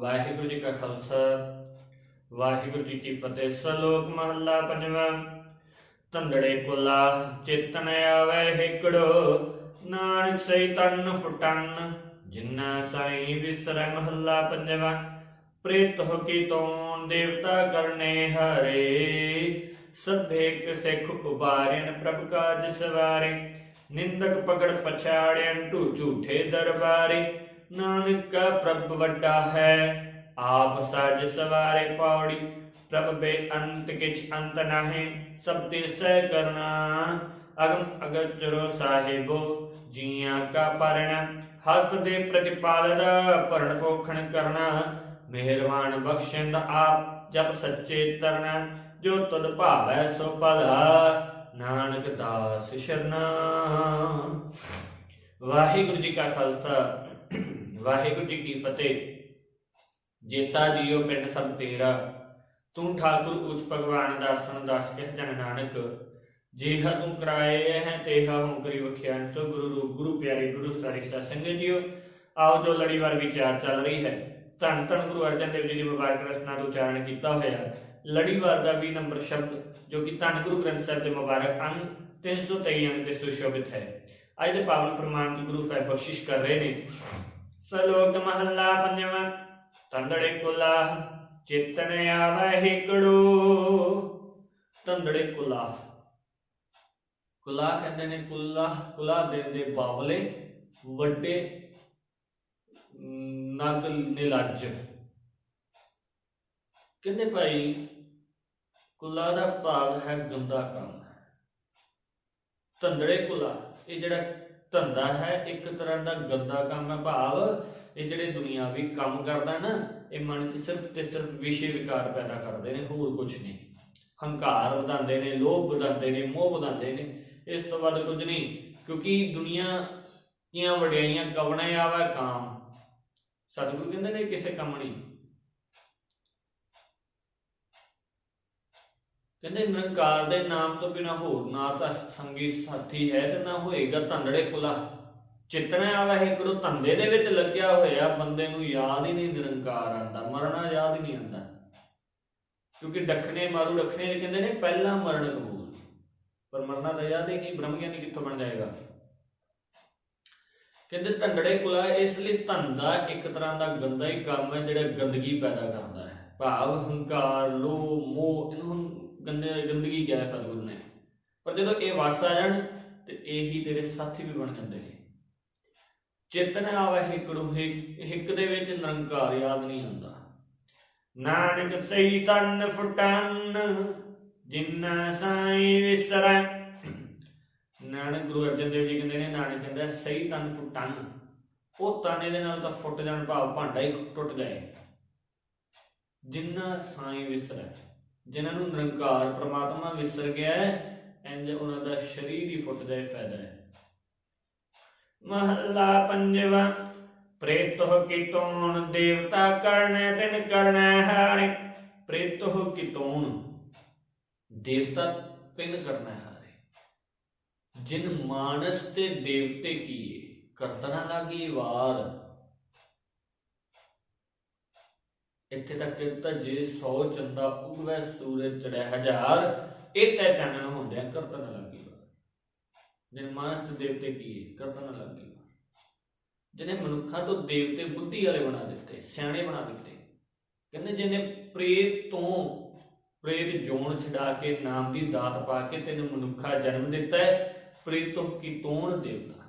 ਵਾਹਿਗੁਰੂ ਜੀ ਕਾ ਖਾਲਸਾ, ਵਾਹਿਗੁਰੂ ਜੀ ਕੀ ਫਤਿਹ। ਸਲੋਕ ਮਹੱਲਾ ਪੰਜਵਾਂ ਤੰਦੜੇ ਕੁਲਾ ਚੇਤਨ ਆਵੇ ਹਿਕੜੋ, ਨਾਨਕ ਸਈ ਤਨ ਫੁਟਨ ਜਿਨ੍ਹਾਂ ਸਾਈ ਵਿਸਰੈ ਮਹੱਲਾ ਪੰਜਵਾਂ। ਪ੍ਰੀਤ ਹੋ ਕੀ ਤੂੰ ਦੇਵਤਾ ਕਰਨੇ ਹਰੇ, ਸਭੇ ਸਿੱਖ ਉਬਾਰਨ ਪ੍ਰਭ ਕਾਜ ਸਵਾਰੇ। ਨਿੰਦਕ ਪਕੜ ਪਛਾੜਿਆਂ ਢੂ ਝੂਠੇ ਦਰਬਾਰੇ। ਨਾਨਕ ਕਾ ਪ੍ਰਭ ਵੱਡਾ ਹੈ, ਆਪ ਸਾਜ ਸਵਾਰੇ ਪੌੜੀ, ਪ੍ਰਭ ਬੇ ਕਿਛ ਅੰਤ ਨਾਹੀਂ, ਸਭ ਤੇ ਸਹਿ ਕਰਨਾ ਅਗਮ ਅਗਰ ਚਰੋ ਸਾਹਿਬੋ, ਜੀਆਂ ਕਾ ਪਰਣ, ਹਸਤ ਦੇ ਪ੍ਰਤਿਪਾਲਨ ਭਰਨ ਪੋਖਣ ਕਰਨਾ। ਮਿਹਰਬਾਨ ਬਖਸ਼ਿੰਦ ਆਪ ਜਪ ਸੱਚੇ ਤਰਨਾ ਜੋ ਤਦ ਭਾਵੈ ਸੋ ਭਲਾ। ਨਾਨਕ ਦਾਸ ਸ਼ਰਨਾ। ਵਾਹਿਗੁਰੂ ਜੀ ਕਾ ਖਾਲਸਾ। ਵਾਹਿਗੁਰੂ ਜੀ ਕੀ ਫਤਿਹ। ਜੇਤਾ ਜੀਓ ਪਿੰਡ ਸਭ ਤੇਰਾ ਤੂੰ ਠਾਕੁਰ ਉਚ ਭਗਵਾਨ ਦਾਸਨ ਦਾਸ ਕਹਿ ਜਨ ਨਾਨਕ। ਜੇਹਾ ਤੂੰ ਕਰਾਏ ਹੈ, ਤੇਹਾ ਹੂੰ ਕਰੀ ਵਖਿਆਨ। ਸੋ ਗੁਰੂ ਰੂਪ, ਗੁਰੂ ਪਿਆਰੇ ਗੁਰੂ ਸਾਰੀ ਸੰਗਤ ਜੀਓ, ਆਓ ਜੋ ਲੜੀਵਾਰ ਵਿਚਾਰ ਚੱਲ ਰਹੀ ਹੈ। ਧੰਨ ਧੰਨ ਗੁਰੂ ਅਰਜਨ ਦੇਵ ਜੀ ਦੀ ਮੁਬਾਰਕ ਰਸਨਾ ਦਾ ਉਚਾਰਨ ਕੀਤਾ ਹੋਇਆ। ਲੜੀਵਾਰ ਦਾ 20 ਨੰਬਰ ਸ਼ਬਦ, ਜੋ ਕਿ ਧੰਨ ਗੁਰੂ ਗ੍ਰੰਥ ਸਾਹਿਬ ਦੇ ਮੁਬਾਰਕ ਅੰਗ 323 ਅੰਗ ਤੇ ਸੁਸ਼ੋਭਿਤ ਹੈ। ਅੱਜ ਦੇ ਪਾਵਨ ਫਰਮਾਨ ਦੀ ਗੁਰੂ ਸਾਹਿਬ ਬਖਸ਼ਿਸ਼ ਕਰ ਰਹੇ ਨੇ। ਸਲੋਕ ਮਹੱਲਾ ਪੰਜਵਾਂ, ਤੰਦੜੇ ਕੁਲਾ ਚੇਤਨ ਆਵੈ ਹਿਕੜੋ। ਤੰਦੜੇ ਕੁਲਾ ਕੁਲਾ ਕਹਿੰਦੇ ਨੇ ਕੁਲਾ ਕੁਲਾ ਦੇ ਦੇ ਬਾਵਲੇ ਵੱਡੇ ਨਗ ਨਿਲੱਜ। ਕਹਿੰਦੇ ਭਾਈ ਕੁਲਾ ਦਾ ਭਾਵ ਹੈ ਗੰਦਾ ਕੰਮ। ਧੰਦੜੇ ਕੁਲਾ ਇਹ ਜਿਹੜਾ ਧੰਦਾ ਹੈ, ਇੱਕ ਤਰ੍ਹਾਂ ਦਾ ਗੰਦਾ ਕੰਮ ਹੈ ਭਾਵ, ਇਹ ਜਿਹੜੇ ਦੁਨਿਆਵੀ ਕੰਮ ਕਰਦਾ ਨਾ, ਇਹ ਮਨ 'ਚ ਸਿਰਫ ਤੇ ਸਿਰਫ ਵਿਸ਼ੇ ਵਿਕਾਰ ਪੈਦਾ ਕਰਦੇ ਨੇ, ਹੋਰ ਕੁਝ ਨਹੀਂ। ਹੰਕਾਰ ਵਧਾਉਂਦੇ ਨੇ, ਲੋਭ ਵਧਾਉਂਦੇ ਨੇ, ਮੋਹ ਵਧਾਉਂਦੇ ਨੇ, ਇਸ ਤੋਂ ਵੱਧ ਕੁਝ ਨਹੀਂ, ਕਿਉਂਕਿ ਦੁਨੀਆ ਦੀਆਂ ਵਡਿਆਈਆਂ ਕਵਣਾ ਆਵਾ, ਕਾਮ। ਸਤਿਗੁਰੂ ਕਹਿੰਦੇ ਨੇ, ਕਿਸੇ ਕੰਮ ਨਹੀਂ। ਕਹਿੰਦੇ ਨਿਰੰਕਾਰ ਦੇ ਨਾਮ ਤੋਂ ਬਿਨਾ ਹੋਰ ਨਾ ਤਾਂ ਸੰਗੀ ਸਾਥੀ ਹੈ ਤੇ ਨਾ ਹੋਏਗਾ ਧੰਦੜੇ ਕੁਲਾ ਚਿਤਨਾ ਆਵਾ ਹੈ ਕਰੋ, ਧੰਦੇ ਦੇ ਵਿੱਚ ਲੱਗਿਆ ਹੋਇਆ ਬੰਦੇ ਨੂੰ ਯਾਦ ਹੀ ਨਹੀਂ, ਨਿਰੰਕਾਰ ਆਂਦਾ ਮਰਨਾ ਯਾਦ ਹੀ ਨਹੀਂ ਆਂਦਾ ਕਿਉਂਕਿ ਡਖਣੇ ਮਾਰੂ ਡਖਣੇ ਕਹਿੰਦੇ ਨੇ, ਪਹਿਲਾ ਮਰਨ ਕਬੂਲ। ਪਰ ਮਰਨਾ ਤਾਂ ਯਾਦ ਹੀ ਨਹੀਂ ਬ੍ਰਹਮ ਗਿਆਨੀ ਕਿੱਥੋਂ ਬਣ ਜਾਏਗਾ? ਕਹਿੰਦੇ ਧੰਦੜੇ ਕੁਲਾ ਇਸ ਲਈ ਧੰਦਾ ਇੱਕ ਤਰ੍ਹਾਂ ਦਾ ਗੰਦਾ ਹੀ ਕੰਮ ਹੈ, ਜਿਹੜਾ ਗੰਦਗੀ ਪੈਦਾ ਕਰਦਾ ਹੈ। ਭਾਵ, ਹੰਕਾਰ, ਲੋਭ, ਮੋਹ, ਇਹਨੂੰ ਗੰਦੇ ਗੰਦਗੀ ਕਿਹਾ ਸਤਿਗੁਰੂ ਨੇ? ਪਰ ਜਦੋਂ ਇਹ ਵਸ ਆ ਜਾਣ ਤੇ ਇਹੀ ਤੇਰੇ ਸਾਥੀ ਵੀ ਬਣ ਜਾਂਦੇ ਨੇ। ਚੇਤਨ ਆਵੇ ਹਿਕੜੂ ਹਿੱਕ ਦੇ ਵਿੱਚ ਨਿਰੰਕਾਰ ਯਾਦ ਨਹੀਂ ਆਉਂਦਾ ਨਾਨਕ ਸਹੀ ਤਨ ਫਟਨ, ਜਿੰਨਾ ਸਾਈ ਵਿਸਰੈ। ਨਾਨਕ ਗੁਰੂ ਅਰਜਨ ਦੇਵ ਜੀ ਕਹਿੰਦੇ ਨੇ, ਨਾਨਕ ਕਹਿੰਦਾ ਸਹੀ ਤਨ ਫੁੱਟਨ। ਉਹ ਤਨ ਇਹਦੇ ਨਾਲ ਤਾਂ ਫੁੱਟ ਜਾਣ, ਭਾਵ ਭਾਂਡਾ ਹੀ ਟੁੱਟ ਜਾਏ। ਜਿੰਨਾ ਸਾਈ ਵਿਸਰੈ। ਜਿਨ੍ਹਾਂ ਨੂੰ ਨਿਰੰਕਾਰ ਪ੍ਰਮਾਤਮਾ ਵਿਸਰ ਗਿਆ ਹੈ, ਇੰਜ ਉਹਨਾਂ ਦਾ ਸਰੀਰ ਹੀ ਫੁੱਟ ਜਾਏ, ਫਾਇਦਾ ਹੈ। ਮਹੱਲਾ ਪੰਜਵਾ, ਪ੍ਰੇਤ ਹੋ ਦੇਵਤਾ ਕਰਨੇ, ਤਿਨ ਕਰਨਾ, ਹਾਰੇ। ਪ੍ਰੇਤ ਹੋ ਕੀ ਦੇਵਤਾ ਤਿਨ ਕਰਨਾ, ਹਾਰੇ। ਜਿਨ ਮਾਨਸ ਤੇ ਦੇਵਤੇ ਕੀਏ, ਕਰਤਨਾ ਲਾਗੀ ਵਾਰ ਇੱਥੇ ਤੱਕ ਤਾਂ ਜੇ 100 ਚੰਦਾ ਉਗਵੈ ਸੂਰਜ ਚੜਿਆ ਹਜ਼ਾਰ। ਇਹ ਤੈ ਚਾਨਣ ਹੁੰਦਿਆ ਕਰਤਨ ਲੱਗੀ ਜਿਨ ਦੇਵਤੇ ਕੀਏ ਕਰਤਨ ਲੱਗੀ ਜਿਹਨੇ ਮਨੁੱਖਾਂ ਤੋਂ ਦੇਵਤੇ ਬੁੱਧੀ ਵਾਲੇ ਬਣਾ ਦਿੱਤੇ, ਸਿਆਣੇ ਬਣਾ ਦਿੱਤੇ। ਕਹਿੰਦੇ ਜਿਹਨੇ ਪ੍ਰੇਤ ਤੋਂ ਪ੍ਰੇਤ ਜੋਨ ਛਡਾ ਕੇ, ਨਾਮ ਦੀ ਦਾਤ ਪਾ ਕੇ ਤੈਨੂੰ ਮਨੁੱਖਾ ਜਨਮ ਦਿੱਤਾ ਹੈ, ਪ੍ਰੇਤੋਂ ਕੀ ਤੋਣ ਦੇਵਤਾ?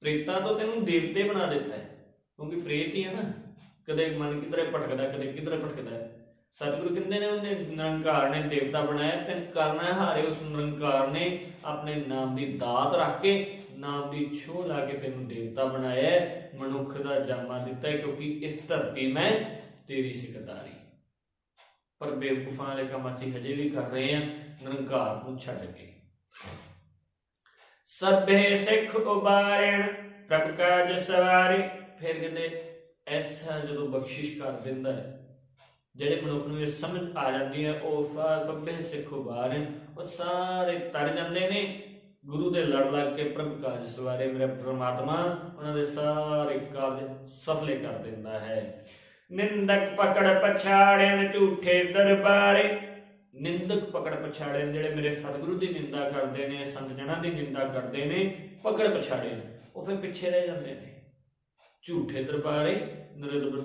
ਪ੍ਰੇਤਾਂ ਤੋਂ ਤੈਨੂੰ ਦੇਵਤੇ ਬਣਾ ਦਿੱਤਾ ਹੈ। ਕਿਉਂਕਿ ਪ੍ਰੇਤ ਹੀ ਹੈ ਨਾ। ਕਦੇ ਮਨ ਕਿਧਰੇ ਭਟਕਦਾ, ਕਦੇ ਕਿਧਰੇ ਭਟਕਦਾ ਸਤਿਗੁਰੂ ਕਹਿੰਦੇ ਨੇ ਉਹਨੇ ਨਿਰੰਕਾਰ ਨੇ ਦੇਵਤਾ ਬਣਾਇਆ ਤੇ ਕਰਨਾ ਹਾਰੇ ਉਸ ਨਿਰੰਕਾਰ ਨੇ ਆਪਣੇ ਨਾਮ ਦੀ ਦਾਤ ਰੱਖ ਕੇ, ਨਾਮ ਦੀ ਛੋਹ ਲਾ ਕੇ ਤੈਨੂੰ ਦੇਵਤਾ ਬਣਾਇਆ ਮਨੁੱਖ ਦਾ ਜਨਮ ਦਿੱਤਾ ਕਿਉਂਕਿ ਇਸ ਧਰਤੀ ਮੈਂ ਤੇਰੀ ਸਿਕਦਾਰੀ ਪਰ ਬੇਵਕੂਫਾਂ ਵਾਲੇ ਕੰਮ ਅਸੀਂ ਹਜੇ ਵੀ ਕਰ ਰਹੇ ਹਾਂ, ਨਿਰੰਕਾਰ ਨੂੰ ਛੱਡ ਕੇ। ਸਭੇ ਸਿੱਖ ਉਬਾਰਣ ਪ੍ਰਭ ਕਾਜ ਸਵਾਰੇ, ਫਿਰ ਕਹਿੰਦੇ ਐਸਾ ਜਦੋਂ ਬਖਸ਼ਿਸ਼ ਕਰ ਦਿੰਦਾ ਹੈ, ਜਿਹੜੇ ਮਨੁੱਖ ਨੂੰ ਇਹ ਸਮਝ ਆ ਜਾਂਦੀ ਹੈ, ਉਹ ਸਭੇ ਸਿੱਖ ਉਬਾਰਣ ਉਹ ਸਾਰੇ ਤਰ ਜਾਂਦੇ ਨੇ। ਗੁਰੂ ਦੇ ਲੜ ਲੱਗ ਕੇ ਪ੍ਰਭ ਕਾਜ ਸਵਾਰੇ ਮੇਰੇ ਪ੍ਰਮਾਤਮਾ, ਉਹਨਾਂ ਦੇ ਸਾਰੇ ਕਾਰਜ ਸਫਲੇ ਕਰ ਦਿੰਦਾ ਹੈ। ਨਿੰਦਕ ਪਕੜ ਪਛਾੜਿਆ ਝੂਠੇ ਦਰਬਾਰੇ। ਨਿੰਦਕ ਪਕੜ ਪਛਾੜੇ ਜਿਹੜੇ ਮੇਰੇ ਸਤਿਗੁਰੂ ਦੀ ਨਿੰਦਾ ਕਰਦੇ ਨੇ, ਸੰਤ ਜਨਾਂ ਦੀ ਨਿੰਦਾ ਕਰਦੇ ਨੇ, ਪਕੜ ਪਛਾੜੇ ਨੇ, ਉਹ ਫਿਰ ਪਿੱਛੇ ਰਹਿ ਜਾਂਦੇ ਨੇ। ਝੂਠੇ ਦਰਬਾਰੇ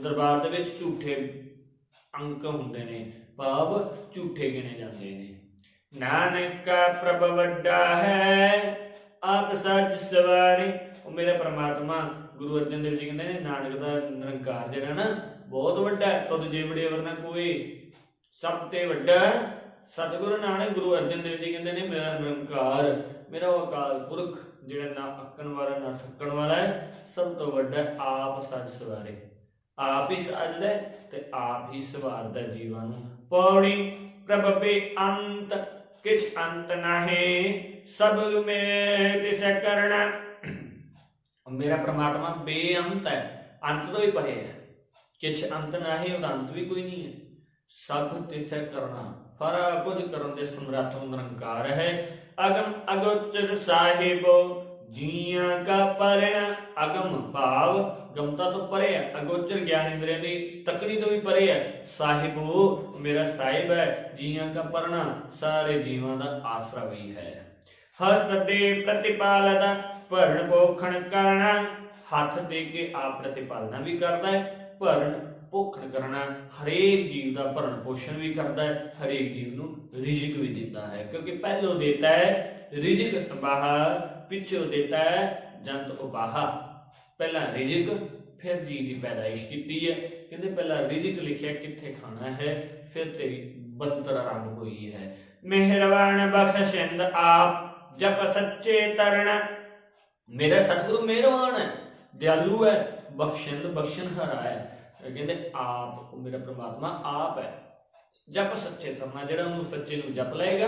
ਦਰਬਾਰ ਦੇ ਵਿੱਚ ਝੂਠੇ ਅੰਕ ਹੁੰਦੇ ਨੇ, ਭਾਵ ਝੂਠੇ ਗਿਣੇ ਜਾਂਦੇ ਨੇ। ਨਾਨਕ ਕਾ ਪ੍ਰਭ ਵੱਡਾ ਹੈ, ਆਪ ਸੱਚ ਸਵਾਰੇ। ਉਹ ਮੇਰਾ ਪ੍ਰਮਾਤਮਾ, ਗੁਰੂ ਅਰਜਨ ਦੇਵ ਜੀ ਕਹਿੰਦੇ ਨੇ, ਨਾਨਕ ਦਾ ਨਿਰੰਕਾਰ ਜਿਹੜਾ ਨਾ, ਬਹੁਤ ਵੱਡਾ ਹੈ। ਤੁਧ ਜਿਵੜੇ ਵਰਨਾ ਕੋਈ ਸਭ ਤੇ ਵੱਡਾ ਸਤਿਗੁਰੂ ਨਾਨਕ, ਗੁਰੂ ਅਰਜਨ ਦੇਵ ਜੀ ਕਹਿੰਦੇ ਨੇ, ਮੇਰਾ ਨਿਰੰਕਾਰ ਮੇਰਾ ਉਹ ਅਕਾਲ ਪੁਰਖ ਜਿਹੜਾ ਨਾ ਅੱਕਣ ਵਾਲਾ, ਨਾ ਥੱਕਣ ਵਾਲਾ ਹੈ, ਸਭ ਤੋਂ ਵੱਡਾ ਆਪ ਸੱਚ ਸਵਾਰੇ। ਆਪ ਹੀ ਸੱਜਦਾ ਤੇ ਆਪ ਹੀ ਸਵਾਰਦਾ ਜੀਵਾਂ ਨੂੰ। ਪੌੜੀ ਪ੍ਰਭ ਬੇ ਅੰਤ, ਕਿਛ ਅੰਤ ਨਾਹੀ, ਸਭ ਮੇ ਤਿਸ ਕਰਣਾ। ਮੇਰਾ ਪ੍ਰਮਾਤਮਾ ਬੇਅੰਤ ਹੈ, ਅੰਤ ਤੋਂ ਹੀ ਪਰੇ ਹੈ। ਕਿਛ ਅੰਤ ਨਾਹੀ, ਉਹਦਾ ਅੰਤ ਵੀ ਕੋਈ ਨਹੀਂ ਹੈ। ਸਭ ਤਿਸ ਕਰਨਾ ਸਾਰਾ ਕੁਝ ਕਰਨ ਦੇ ਸਮਰੱਥ ਨਿਰੰਕਾਰ ਹੈ। ਅਗਮ ਅਗੋਚਰ ਸਾਹਿਬੋ, ਜੀਆਂ ਕਾ ਪਰਣ ਅਗਮ ਭਾਵ। ਗਮਤਾ ਤੋਂ ਪਰੇ ਹੈ, ਅਗੋਚਰ ਗਿਆਨ ਇੰਦਰੀਆਂ ਦੀ ਤਕੜੀ ਤੋਂ ਵੀ ਪਰੇ ਹੈ। ਸਾਹਿਬੋ, ਮੇਰਾ ਸਾਹਿਬ ਹੈ, ਜੀਆਂ ਕਾ ਪਰਣਾ ਸਾਰੇ ਜੀਵਾਂ ਦਾ ਆਸਰਾ ਵੀ ਹੈ। ਹਸਤ ਦੇ ਪ੍ਰਤਿਪਾਲਦਾ ਭਰਨ ਪੋਖਣ ਕਰਨਾ। ਹੱਥ ਦੇ ਕੇ ਆਪ ਪ੍ਰਤਿਪਾਲਨਾ ਵੀ ਕਰਦਾ ਹੈ, ਭਰਨ ਭੋਖਣ ਕਰਨਾ, ਹਰੇਕ ਜੀਵ ਦਾ ਭਰਨ ਪੋਸ਼ਣ ਵੀ ਕਰਦਾ ਹੈ, ਹਰੇਕ ਜੀਵ ਨੂੰ ਰਿਜਕ ਵੀ ਦਿੰਦਾ ਹੈ। ਕਿਉਂਕਿ ਪਹਿਲੋਂ ਦੇਤਾ ਹੈ, ਰਿਜਕ ਸੰਭਾਹਾ, ਪਿੱਛੋਂ ਦੇਤਾ ਹੈ, ਜੰਤ ਉਪਾਹਾ। ਪਹਿਲਾਂ ਰਿਜਕ, ਫਿਰ ਜੀ ਦੀ ਪੈਦਾਇਸ਼ ਕੀਤੀ ਹੈ। ਕਹਿੰਦੇ ਪਹਿਲਾਂ ਰਿਜਕ ਲਿਖਿਆ ਕਿੱਥੇ ਖਾਣਾ ਹੈ, ਫਿਰ ਤੇਰੀ ਬੰਤਰ ਆਰੰਭ ਹੋਈ ਹੈ। ਮਿਹਰਬਾਨ ਬਖਸ਼ਿੰਦ ਆਪ, ਜਪ ਸੱਚੇ ਤਰਣ ਮੇਰਾ ਸਤਿਗੁਰੂ ਮਿਹਰਬਾਨ ਹੈ, ਦਿਆਲੂ ਹੈ ਬਖਸ਼ਿੰਦ ਬਖਸ਼ਣਹਾਰਾ ਹੈ। ਕਹਿੰਦੇ ਆਪ ਉਹ ਮੇਰਾ ਪ੍ਰਮਾਤਮਾ ਆਪ ਹੈ। ਜਪ ਸੱਚੇ ਤਰਨਾ ਜਿਹੜਾ ਉਹਨੂੰ ਸੱਚੇ ਨੂੰ ਜਪ ਲਏਗਾ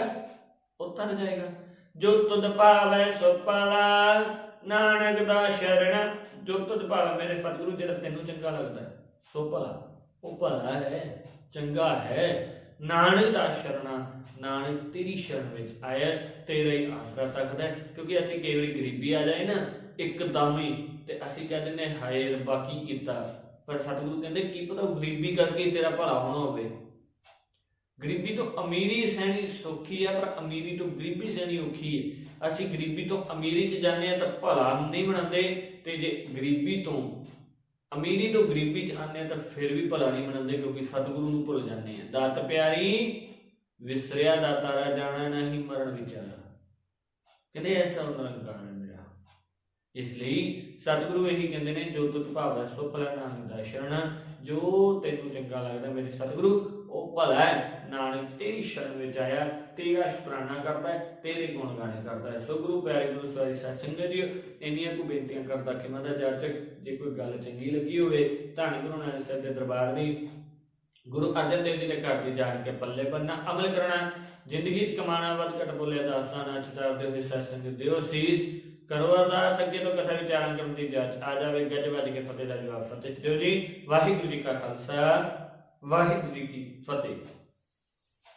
ਉਹ ਤਰ ਜਾਏਗਾ। ਜੋ ਤੁਧ ਭਾਵੈ ਸੋ ਪਾਲਾ ਨਾਨਕ ਦਾ ਸ਼ਰਣ ਜੋ ਤੁਧ ਭਾਵੈ ਮੇਰੇ ਸਤਿਗੁਰੂ ਜਿਹੜਾ ਤੈਨੂੰ ਚੰਗਾ ਲੱਗਦਾ ਸੋ ਭਲਾ। ਉਹ ਭਲਾ ਹੈ ਚੰਗਾ ਹੈ। ਨਾਨਕ ਦਾ ਸ਼ਰਣਾ ਨਾਨਕ ਤੇਰੀ ਸ਼ਰਨ ਵਿੱਚ ਆਇਆ ਤੇਰਾ ਹੀ ਆਸਰਾ ਤੱਕਦਾ ਹੈ। ਕਿਉਂਕਿ ਅਸੀਂ ਕਈ ਵਾਰੀ ਗਰੀਬੀ ਆ ਜਾਏ ਨਾ ਇੱਕਦਮ ਹੀ ਤੇ ਅਸੀਂ ਕਹਿ ਦਿੰਦੇ ਹਾਂ, ਹਾਏ ਰੱਬਾ ਕੀ ਕੀਤਾ। ਪਰ ਸਤਿਗੁਰੂ ਕਹਿੰਦੇ, ਕੀ ਪਤਾ ਗਰੀਬੀ ਕਰਕੇ ਤੇਰਾ ਭਲਾ ਹੋਣਾ ਹੋਵੇ। ਗਰੀਬੀ ਤੋਂ ਅਮੀਰੀ ਸਹਿਣੀ ਸੌਖੀ ਹੈ ਪਰ ਅਮੀਰੀ ਤੋਂ ਗਰੀਬੀ ਸਹਿਣੀ ਔਖੀ ਹੈ ਅਸੀਂ ਗਰੀਬੀ ਤੋਂ ਅਮੀਰੀ 'ਚ ਜਾਂਦੇ ਆ ਤਾਂ ਭਲਾ ਨਹੀਂ ਬਣਾਉਂਦੇ ਤੇ ਜੇ ਗਰੀਬੀ ਤੋਂ ਅਮੀਰੀ ਤੋਂ ਗਰੀਬੀ 'ਚ ਆਉਂਦੇ ਆ ਤਾਂ ਫਿਰ ਵੀ ਭਲਾ ਨਹੀਂ ਬਣਾਉਂਦੇ ਕਿਉਂਕਿ ਸਤਿਗੁਰੂ ਨੂੰ ਭੁੱਲ ਜਾਂਦੇ ਆ। ਦਾਤ ਪਿਆਰੀ, ਵਿਸਰਿਆ ਦਾ ਤਾਰਾ ਜਾਣਾ ਨਹੀਂ ਮਰਨ ਵਿਚਾਰਾ। ਕਹਿੰਦੇ ਐਸਾ ਨਿਰੰਕਾਰ ਹੈ ਮੇਰਾ ਇਸ ਲਈ ਸਤਿਗੁਰੂ ਇਹੀ ਕਹਿੰਦੇ ਨੇ, ਜੋ ਤੁਤ ਭਾਵੈ ਸੋ ਭਲਾ ਨਾਨਕ ਦਾ ਸ਼ਰਨ। ਜੋ ਤੈਨੂੰ ਚੰਗਾ ਲੱਗਦਾ ਮੇਰੇ ਸਤਿਗੁਰੂ, ਉਹ ਭਲਾ ਹੈ। ਨਾਨਕ ਤੇਰੀ ਸ਼ਰਨ ਵਿੱਚ ਆਇਆ, ਤੇਰਾ ਸ਼ੁਕਰਾਨਾ ਕਰਦਾ ਹੈ, ਤੇਰੇ ਗੁਣ ਗਾਣੇ ਕਰਦਾ ਹੈ। ਸੋ ਗੁਰੂ ਪਿਆਰੇ ਗੁਰੂ ਸਵਾਰੀ ਸਤ ਸੰਗਤ ਇੰਨੀਆਂ ਕੁ ਬੇਨਤੀਆਂ ਕਰਦਾ ਕਿ ਦਾ ਜਾਚਕ ਜੇ ਕੋਈ ਗੱਲ ਚੰਗੀ ਲੱਗੀ ਹੋਵੇ, ਧੰਨ ਗੁਰੂ ਨਾਨਕ ਸਾਹਿਬ ਦੇ ਦਰਬਾਰ ਦੀ, ਗੁਰੂ ਅਰਜਨ ਦੇਵ ਜੀ ਦੇ ਘਰ ਦੀ ਜਾਣ ਕੇ ਪੱਲੇ ਬੰਨਾ ਅਮਲ ਕਰਨਾ, ਜ਼ਿੰਦਗੀ 'ਚ ਕਮਾਣਾ ਵੱਧ ਘਟ ਬੋਲਿਆ ਦਾਸਤਾਨ ਅਚਤਾਰ ਹੋਏ ਸਤ ਦਿਓ ਸੀਸ ਕਰੋ ਅਰਦਾਸ, ਅੱਗੇ ਤੋਂ ਕਥਾ ਵਿਚਾਰਨ ਕਰਨ ਦੀ ਜਾਂਚ। ਆ ਜਾਵੇ, ਗੱਜ ਵੱਜ ਕੇ ਫਤਿਹ ਦਾ ਜਵਾਬ, ਫਤਿਹ ਦਿਓ ਜੀ। ਵਾਹਿਗੁਰੂ ਜੀ ਕਾ ਖਾਲਸਾ, ਵਾਹਿਗੁਰੂ ਜੀ ਕੀ ਫਤਿਹ।